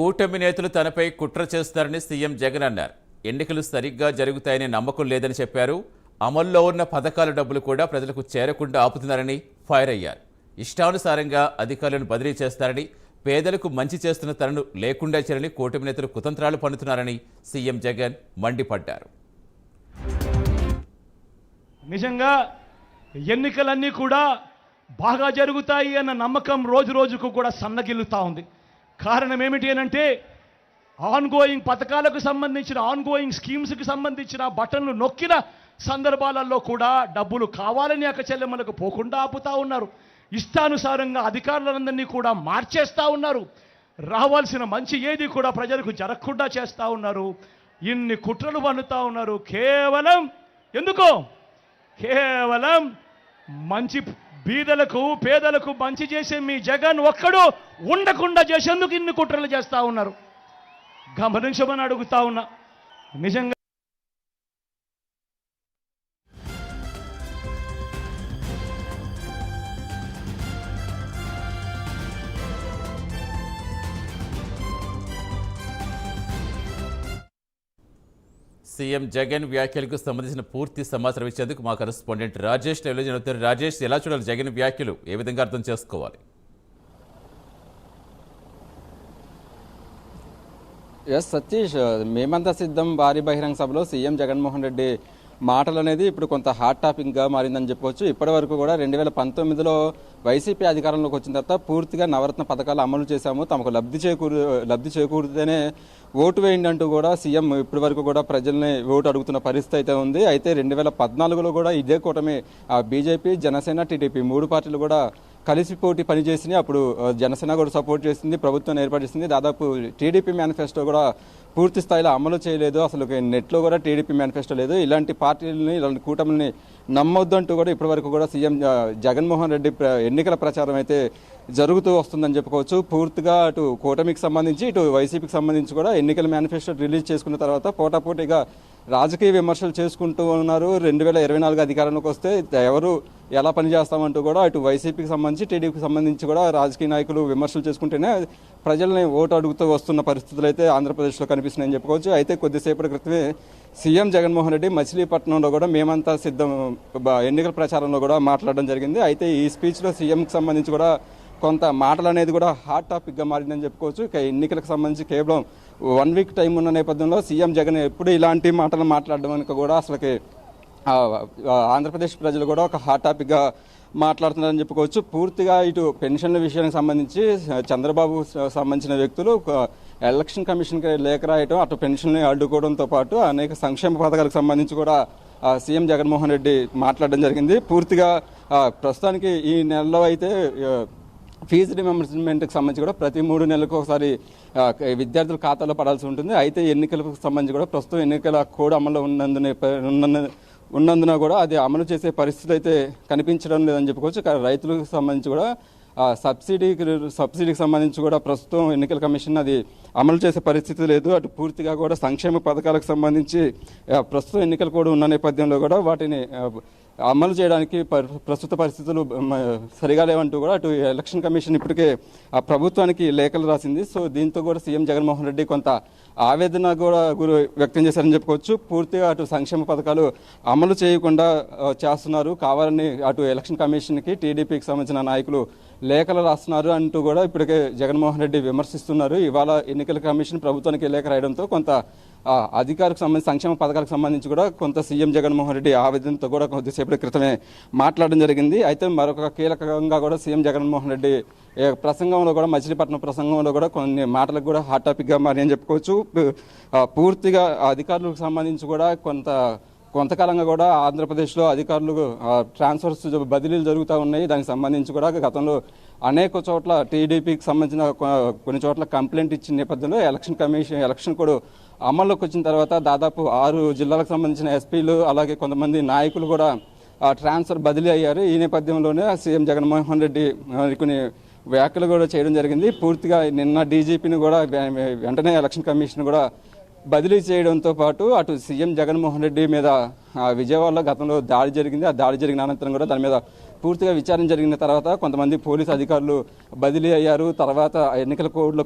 కూటమి నేతలు తనపై కుట్ర చేస్తారని సీఎం జగన్ అన్నారు. ఎన్నికలు సరిగ్గా జరుగుతాయనే నమ్మకం లేదని చెప్పారు. అమల్లో ఉన్న పథకాల డబ్బులు కూడా ప్రజలకు చేరకుండా ఆపుతున్నారని ఫైర్ అయ్యారు. ఇష్టానుసారంగా అధికారులను బదిలీ చేస్తారని పేదలకు మంచి చేస్తున్న తనను లేకుండా చేరని కూటమి నేతలు కుతంత్రాలు పన్నుతున్నారని సీఎం జగన్ మండిపడ్డారు. నిజంగా ఎన్నికలన్నీ కూడా బాగా జరుగుతాయి అన్న నమ్మకం రోజు రోజుకు కూడా సన్నగిల్లుతా ఉంది. కారణం ఏమిటి అనంటే ఆన్గోయింగ్ పథకాలకు సంబంధించిన ఆన్గోయింగ్ స్కీమ్స్కి సంబంధించిన బటన్లు నొక్కిన సందర్భాలలో కూడా డబ్బులు కావాలని అక్క చెల్లెమ్మలకు పోకుండా ఆపుతా ఉన్నారు. ఇష్టానుసారంగా అధికారులందరినీ కూడా మార్చేస్తూ ఉన్నారు. రావాల్సిన మంచి ఏది కూడా ప్రజలకు జరగకుండా చేస్తూ ఉన్నారు. ఇన్ని కుట్రలు పన్నుతా ఉన్నారు. కేవలం ఎందుకో? కేవలం మంచి బీదలకు పేదలకు మంచి చేసే మీ జగన్ ఒక్కడు ఉండకుండా చేసేందుకు ఇన్ని కుట్రలు చేస్తా ఉన్నారు. గమనించమని అడుగుతా ఉన్నా. నిజంగా సీఎం జగన్ వ్యాఖ్యలకు సంబంధించిన పూర్తి సమాచారం ఇచ్చేందుకు మా కరెస్పాండెంట్ రాజేష్ టెలివిజన్ అవుతారు రాజేష్ ఎలా చూడాలి జగన్ వ్యాఖ్యలు? ఏ విధంగా అర్థం చేసుకోవాలి? ఎస్ సతీష్ మేమంతా సిద్ధం. భారీ బహిరంగ సభలో సీఎం జగన్మోహన్ రెడ్డి మాటలు అనేది ఇప్పుడు కొంత హాట్ టాపిక్గా మారిందని చెప్పుకోవచ్చు ఇప్పటి వరకు కూడా రెండు వేల పంతొమ్మిదిలో వైసీపీ అధికారంలోకి వచ్చిన తర్వాత పూర్తిగా నవరత్న పథకాలు అమలు చేశాము. తమకు లబ్ధి చేకూరు లబ్ధి చేకూరితేనే ఓటు వేయండి అంటూ కూడా సీఎం ఇప్పటి వరకు కూడా ప్రజల్ని ఓటు అడుగుతున్న పరిస్థితి అయితే ఉంది. అయితే రెండు వేల పద్నాలుగులో కూడా ఇదే కూటమి ఆ బీజేపీ జనసేన టీడీపీ మూడు పార్టీలు కూడా కలిసిపోటీ పనిచేసింది అప్పుడు జనసేన కూడా సపోర్ట్ చేసింది ప్రభుత్వం ఏర్పాటు చేసింది. దాదాపు టీడీపీ మేనిఫెస్టో కూడా పూర్తి స్థాయిలో అమలు చేయలేదు. అసలు నెట్లో కూడా టీడీపీ మేనిఫెస్టో లేదు. ఇలాంటి పార్టీలని ఇలాంటి కూటమిని నమ్మొద్దంటూ కూడా ఇప్పటివరకు కూడా సీఎం జగన్మోహన్ రెడ్డి ఎన్నికల ప్రచారం అయితే జరుగుతూ వస్తుందని చెప్పుకోవచ్చు. పూర్తిగా అటు కూటమికి సంబంధించి ఇటు వైసీపీకి సంబంధించి కూడా ఎన్నికల మేనిఫెస్టో రిలీజ్ చేసుకున్న తర్వాత పోటాపోటీగా రాజకీయ విమర్శలు చేసుకుంటూ ఉన్నారు. రెండు వేల ఇరవై నాలుగు అధికారంలోకి వస్తే ఎవరు ఎలా పనిచేస్తామంటూ కూడా అటు వైసీపీకి సంబంధించి టీడీపీకి సంబంధించి కూడా రాజకీయ నాయకులు విమర్శలు చేసుకుంటేనే ప్రజల్ని ఓటు అడుగుతూ వస్తున్న పరిస్థితులు అయితే ఆంధ్రప్రదేశ్లో కనిపిస్తున్నాయని చెప్పుకోవచ్చు. అయితే కొద్దిసేపటి క్రితమే సీఎం జగన్మోహన్ రెడ్డి మచిలీపట్నంలో కూడా మేమంతా సిద్ధం ఎన్నికల ప్రచారంలో కూడా మాట్లాడడం జరిగింది. అయితే ఈ స్పీచ్లో సీఎంకి సంబంధించి కూడా కొంత మాటలు అనేది కూడా హాట్ టాపిక్గా మారిందని చెప్పుకోవచ్చు. ఇక ఎన్నికలకు సంబంధించి కేవలం వన్ వీక్ టైం ఉన్న నేపథ్యంలో సీఎం జగన్ ఎప్పుడు ఇలాంటి మాటలు మాట్లాడడం కూడా అసలుకి ఆంధ్రప్రదేశ్ ప్రజలు కూడా ఒక హాట్ టాపిక్గా మాట్లాడుతున్నారని చెప్పుకోవచ్చు. పూర్తిగా ఇటు పెన్షన్ల విషయానికి సంబంధించి చంద్రబాబు సంబంధించిన వ్యక్తులు ఎలక్షన్ కమిషన్కి లేఖ రాయటం అటు పెన్షన్ని అడ్డుకోవడంతో పాటు అనేక సంక్షేమ పథకాలకు సంబంధించి కూడా సీఎం జగన్మోహన్ రెడ్డి మాట్లాడడం జరిగింది. పూర్తిగా ప్రస్తుతానికి ఈ నెలలో అయితే ఫీజు రిమెంబర్స్మెంట్కి సంబంధించి కూడా ప్రతి మూడు నెలలకు ఒకసారి విద్యార్థుల ఖాతాలో పడాల్సి ఉంటుంది. అయితే ఎన్నికలకు సంబంధించి కూడా ప్రస్తుతం ఎన్నికల కోడ్ అమలు ఉన్నందున ఉన్నందున ఉన్నందున కూడా అది అమలు చేసే పరిస్థితి అయితే కనిపించడం లేదని చెప్పుకోవచ్చు. కానీ రైతులకు సంబంధించి కూడా సబ్సిడీకి సబ్సిడీకి సంబంధించి కూడా ప్రస్తుతం ఎన్నికల కమిషన్ అది అమలు చేసే పరిస్థితి లేదు. అటు పూర్తిగా కూడా సంక్షేమ పథకాలకు సంబంధించి ప్రస్తుతం ఎన్నికలు కూడా ఉన్న నేపథ్యంలో కూడా వాటిని అమలు చేయడానికి ప్రస్తుత పరిస్థితులు సరిగా లేవంటూ కూడా అటు ఎలక్షన్ కమిషన్ ఇప్పటికే ఆ ప్రభుత్వానికి లేఖలు రాసింది. సో దీంతో కూడా సీఎం జగన్మోహన్ రెడ్డి కొంత ఆవేదన కూడా గురు వ్యక్తం చేశారని చెప్పుకోవచ్చు. పూర్తిగా అటు సంక్షేమ పథకాలు అమలు చేయకుండా చేస్తున్నారు. కావాలని అటు ఎలక్షన్ కమిషన్కి టీడీపీకి సంబంధించిన నాయకులు లేఖలు రాస్తున్నారు అంటూ కూడా ఇప్పటికే జగన్మోహన్ రెడ్డి విమర్శిస్తున్నారు. ఇవాళ ఎన్నికల కమిషన్ ప్రభుత్వానికి లేఖ రాయడంతో కొంత అధికారులకు అధికారికి సంబంధించి సంక్షేమ పథకాలకు సంబంధించి కూడా కొంత సీఎం జగన్మోహన్ రెడ్డి ఆవేదనతో కూడా కొద్దిసేపటి క్రితమే మాట్లాడడం జరిగింది. అయితే మరొక కీలకంగా కూడా సీఎం జగన్మోహన్ రెడ్డి ప్రసంగంలో కూడా మచిలీపట్నం ప్రసంగంలో కూడా కొన్ని మాటలకు కూడా హాట్ టాపిక్గా మారి అని చెప్పుకోవచ్చు. పూర్తిగా అధికారులకు సంబంధించి కూడా కొంత కొంతకాలంగా కూడా ఆంధ్రప్రదేశ్లో అధికారులు ట్రాన్స్ఫర్స్ బదిలీలు జరుగుతూ ఉన్నాయి. దానికి సంబంధించి కూడా గతంలో అనేక చోట్ల టీడీపీకి సంబంధించిన కొన్ని చోట్ల కంప్లైంట్ ఇచ్చిన నేపథ్యంలో ఎలక్షన్ కమిషన్ ఎలక్షన్ కూడా అమల్లోకి వచ్చిన తర్వాత దాదాపు ఆరు జిల్లాలకు సంబంధించిన ఎస్పీలు అలాగే కొంతమంది నాయకులు కూడా ట్రాన్స్ఫర్ బదిలీ అయ్యారు. ఈ నేపథ్యంలోనే సీఎం జగన్మోహన్ రెడ్డి కొన్ని వ్యాఖ్యలు కూడా చేయడం జరిగింది. పూర్తిగా నిన్న డీజీపీని కూడా వెంటనే ఎలక్షన్ కమిషన్ కూడా బదిలీ చేయడంతో పాటు అటు సీఎం జగన్మోహన్ రెడ్డి మీద ఆ, విజయవాడలో గతంలో దాడి జరిగింది. ఆ దాడి జరిగిన అనంతరం కూడా దాని మీద పూర్తిగా విచారణ జరిగిన తర్వాత కొంతమంది పోలీసు అధికారులు బదిలీ అయ్యారు. తర్వాత ఎన్నికల కోడ్లో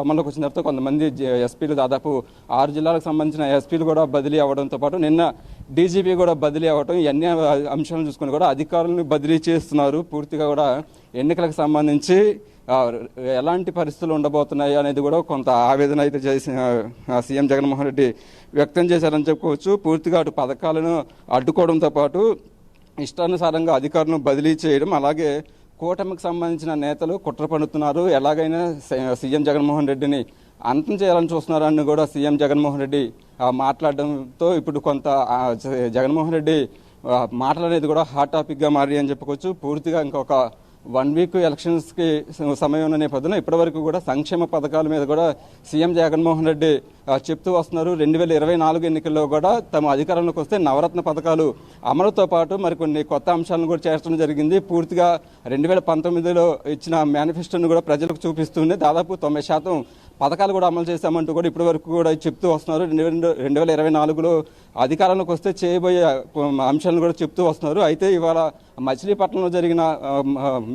అమల్లోకి వచ్చిన తర్వాత కొంతమంది ఎస్పీలు దాదాపు ఆరు జిల్లాలకు సంబంధించిన ఎస్పీలు కూడా బదిలీ అవ్వడంతో పాటు నిన్న డీజీపీ కూడా బదిలీ అవ్వడం ఇవన్నీ అంశాలను చూసుకొని కూడా అధికారులను బదిలీ చేస్తున్నారు. పూర్తిగా కూడా ఎన్నికలకు సంబంధించి ఎలాంటి పరిస్థితులు ఉండబోతున్నాయి అనేది కూడా కొంత ఆవేదన అయితే చేసి సీఎం జగన్మోహన్ రెడ్డి వ్యక్తం చేశారని చెప్పుకోవచ్చు. పూర్తిగా అటు పథకాలను అడ్డుకోవడంతో పాటు ఇష్టానుసారంగా అధికారులను బదిలీ చేయడం అలాగే కూటమికి సంబంధించిన నేతలు కుట్ర పన్నుతున్నారు. ఎలాగైనా సీఎం జగన్మోహన్ రెడ్డిని అంతం చేయాలని చూస్తున్నారని కూడా సీఎం జగన్మోహన్ రెడ్డి మాట్లాడడంతో ఇప్పుడు కొంత జ- జగన్మోహన్ రెడ్డి మాటలు అనేది కూడా హాట్ టాపిక్గా మారి అని చెప్పుకోవచ్చు. పూర్తిగా ఇంకొక వన్ వీక్ ఎలక్షన్స్కి సమయం ఉన్న నేపథ్యంలో ఇప్పటివరకు కూడా సంక్షేమ పథకాల మీద కూడా సీఎం జగన్మోహన్ రెడ్డి చెప్తూ వస్తున్నారు. రెండు వేల ఇరవై నాలుగు ఎన్నికల్లో కూడా తమ అధికారంలోకి వస్తే నవరత్న పథకాలు అమలుతో పాటు మరికొన్ని కొత్త అంశాలను కూడా చేర్చడం జరిగింది. పూర్తిగా రెండు వేల పంతొమ్మిదిలో ఇచ్చిన మేనిఫెస్టోను కూడా ప్రజలకు చూపిస్తూనే దాదాపు తొంభై శాతం పథకాలు కూడా అమలు చేశామంటూ కూడా ఇప్పటి వరకు కూడా చెప్తూ వస్తున్నారు. రెండు రెండు రెండు వేల ఇరవై నాలుగులో అధికారంలోకి వస్తే చేయబోయే అంశాలను కూడా చెప్తూ వస్తున్నారు. అయితే ఇవాళ మచిలీపట్నంలో జరిగిన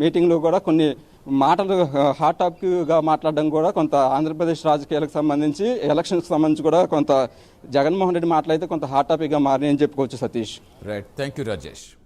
మీటింగ్లో కూడా కొన్ని మాటలు హాట్ టాపిక్గా మాట్లాడడం కూడా కొంత ఆంధ్రప్రదేశ్ రాజకీయాలకు సంబంధించి ఎలక్షన్కి సంబంధించి కూడా కొంత జగన్మోహన్ రెడ్డి మాటలైతే కొంత హాట్ టాపిక్గా మారినాయని చెప్పుకోవచ్చు Satish. Right thank you Rajesh